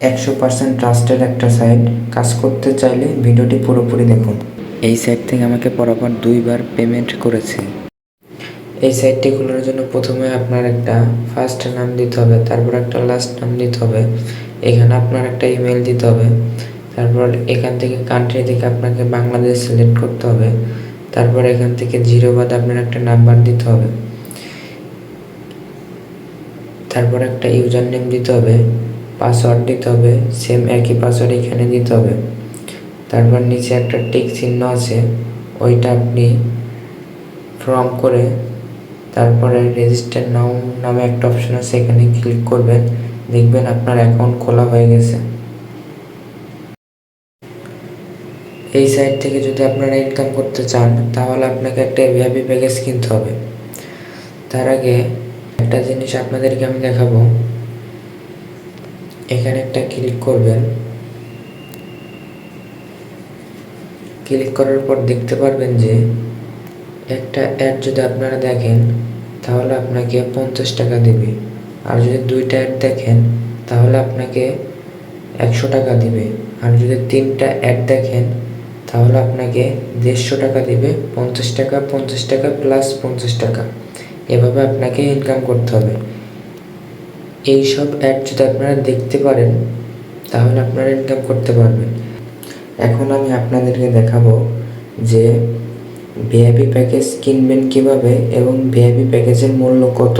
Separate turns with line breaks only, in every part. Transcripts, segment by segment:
একশো percent trusted একটা site কাজ করতে চাইলে ভিডিওটি পুরোপুরি দেখুন। এই সাইট থেকে আমাকে পরপর দুইবার পেমেন্ট করেছে। এই সাইটটি খোলার জন্য প্রথমে আপনার একটা ফার্স্ট নাম দিতে হবে, তারপর একটা লাস্ট নাম দিতে হবে, এখানে আপনার একটা ইমেল দিতে হবে, তারপর এখান থেকে কান্ট্রি থেকে আপনাকে বাংলাদেশ সিলেক্ট করতে হবে, তারপর এখান থেকে জিরো বাদ আপনার একটা নাম্বার দিতে হবে, তারপর একটা ইউজার নেম দিতে হবে পাসওয়ার্ড দিতে হবে সেম একই পাসওয়ার্ড এখানে দিতে হবে। তারপর নিচে একটা টিক চিহ্ন আছে, ওইটা আপনি ফর্ম করে তারপরে রেজিস্টার নাও নামে একটা অপশন আছে, এখানে ক্লিক করবেন। দেখবেন আপনার অ্যাকাউন্ট খোলা হয়ে গেছে। এই সাইট থেকে যদি আপনারা ইনকাম করতে চান, তাহলে আপনাকে একটা ভিআইপি প্যাকেজ কিনতে হবে। তার আগে একটা জিনিস আপনাদেরকে আমি দেখাবো। এখানে একটা ক্লিক করবেন। ক্লিক করার পর দেখতে পারবেন যে একটা অ্যাড যদি আপনারা দেখেন, তাহলে আপনাকে পঞ্চাশ টাকা দেবে। আর যদি দুইটা অ্যাড দেখেন, তাহলে আপনাকে একশো টাকা দিবে। আর যদি তিনটা অ্যাড দেখেন, তাহলে আপনাকে দেড়শো টাকা দিবে। পঞ্চাশ টাকা পঞ্চাশ টাকা প্লাস পঞ্চাশ টাকা। এভাবে আপনাকে ইনকাম করতে হবে। এই সব অ্যাড যদি আপনারা দেখতে পারেন, তাহলে আপনারা ইনকাম করতে পারবেন। এখন আমি আপনাদেরকে দেখাবো যে ভিআইপি প্যাকেজ কিনবেন কীভাবে এবং ভিআইপি প্যাকেজের মূল্য কত।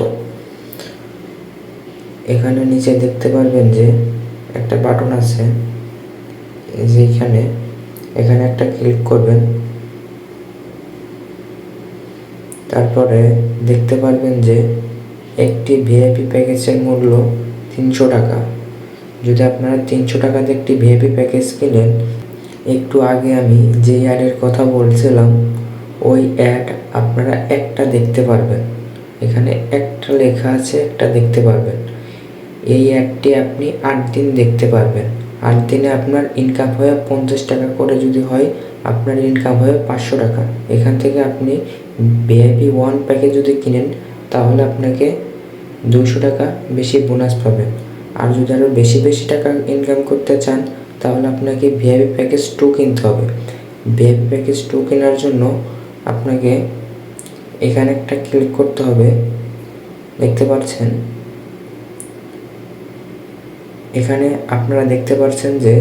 এখানে নিচে দেখতে পারবেন যে একটা বাটন আছে এই যে এখানে এখানে একটা ক্লিক করবেন। তারপরে দেখতে পারবেন যে একটি ভিআইপি প্যাকেজের মূল্য তিনশো টাকা। যদি আপনারা তিনশো টাকাতে একটি ভিআইপি প্যাকেজ কিনেন, একটু আগে আমি যে অ্যাডের কথা বলছিলাম, ওই অ্যাড আপনারা একটা দেখতে পারবেন। এখানে একটা লেখা আছে, একটা দেখতে পারবেন। এই অ্যাডটি আপনি আট দিন দেখতে পারবেন। আট দিনে আপনার ইনকাম হয়ে পঞ্চাশ টাকা করে যদি হয়, আপনার ইনকাম হয়ে পাঁচশো টাকা। এখান থেকে আপনি ভিআইপি ওয়ান প্যাকেজ যদি কিনেন, তাহলে আপনাকে দুশো টাকা বেশি বোনাস পাবেন আর যদি আরও বেশি বেশি টাকা ইনকাম করতে চান, তাহলে আপনাকে ভিআইপি প্যাকেজ টু কিনতে হবে। ভিআইপি প্যাকেজ টু কেনার জন্য আপনাকে এখানে একটা ক্লিক করতে হবে। দেখতে পাচ্ছেন? এখানে আপনারা দেখতে পাচ্ছেন যে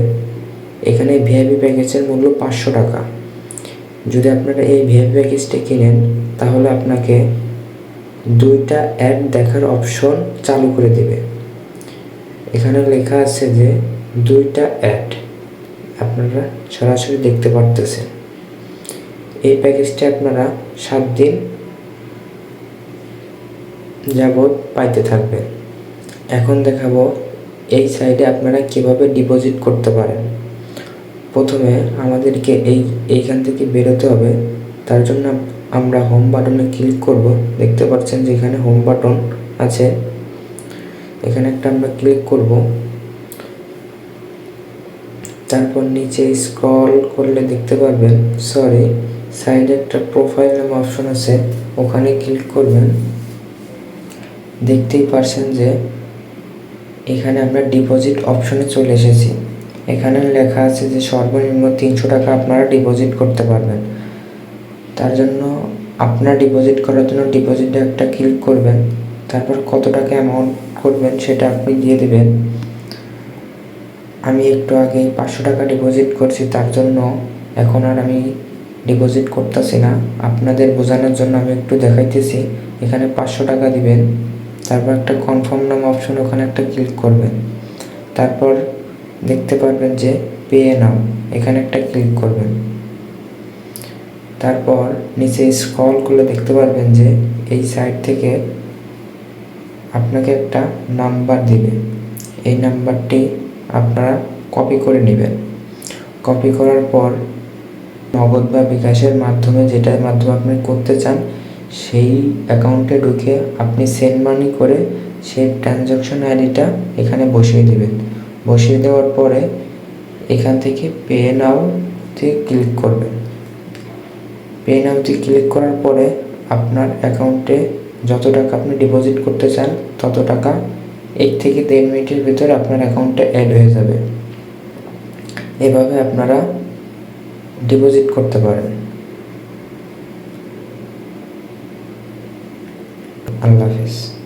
এখানে ভিআইপি প্যাকেজের মূল্য পাঁচশো টাকা। যদি আপনারা এই ভিআইপি প্যাকেজটি কিনেন, তাহলে আপনাকে দুইটা অ্যাড দেখার অপশন চালু করে দেবে। এখানে লেখা আছে যে দুইটা অ্যাড আপনারা সরাসরি দেখতে পারতেছেন। এই প্যাকেজটি আপনারা সাত দিন যাবৎ পাইতে থাকবেন। এখন দেখাবো এই সাইডে আপনারা কীভাবে ডিপোজিট করতে পারেন। প্রথমে আমাদেরকে এই, এইখান থেকে বেরোতে হবে। তার জন্য আমরা হোম বাটনে ক্লিক করব। দেখতে পাচ্ছেন যে এখানে হোম বাটন আছে। এখানে একটা আমরা ক্লিক করব। তারপর নিচে স্ক্রল করলে দেখতে পারবেন সরি সাইডে একটা প্রোফাইল নামে অপশন আছে, ওখানে ক্লিক করবেন। দেখতেই পারছেন যে এখানে আমরা ডিপোজিট অপশনে চলে এসেছি। এখানে লেখা আছে যে সর্বনিম্ন তিনশো টাকা আপনারা ডিপোজিট করতে পারবেন। তার জন্য আপনার ডিপোজিট করার জন্য ডিপোজিটে একটা ক্লিক করবেন, তারপর কত টাকা অ্যামাউন্ট করবেন সেটা আপনি দিয়ে দেবেন। আমি একটু আগে পাঁচশো টাকা ডিপোজিট করছি, তার জন্য এখন আর আমি ডিপোজিট করতেছি না। আপনাদের বোঝানোর জন্য আমি একটু দেখাইতেছি, এখানে পাঁচশো টাকা দিবেন, তারপর একটা কনফার্ম নাম অপশন ওখানে একটা ক্লিক করবেন। তারপর দেখতে পারবেন যে পে নাও এখানে একটা ক্লিক করবেন। তারপর নিচে স্ক্রল করলে দেখতে পারবেন যে এই সাইট থেকে আপনাকে একটা নাম্বার দিবে। এই নাম্বারটি আপনারা কপি করে নেবেন। কপি করার পর নগদ বা বিকাশের মাধ্যমে যেটার মাধ্যমে আপনি করতে চান, সেই অ্যাকাউন্টে ঢুকে আপনি সেন্ড মানি করে সেই ট্রানজাকশন আইডিটা এখানে বসিয়ে দেবেন। বসিয়ে দেওয়ার পরে এখান থেকে পে নাওতে ক্লিক করবেন। পে নাওতে ক্লিক করার পরে আপনার অ্যাকাউন্টে যত টাকা আপনি ডিপোজিট করতে চান, তত টাকা এক থেকে দেড় মিনিটের ভিতরে আপনার অ্যাকাউন্টে অ্যাড হয়ে যাবে। এভাবে আপনারা ডিপোজিট করতে পারেন। আল্লাহ হাফিজ।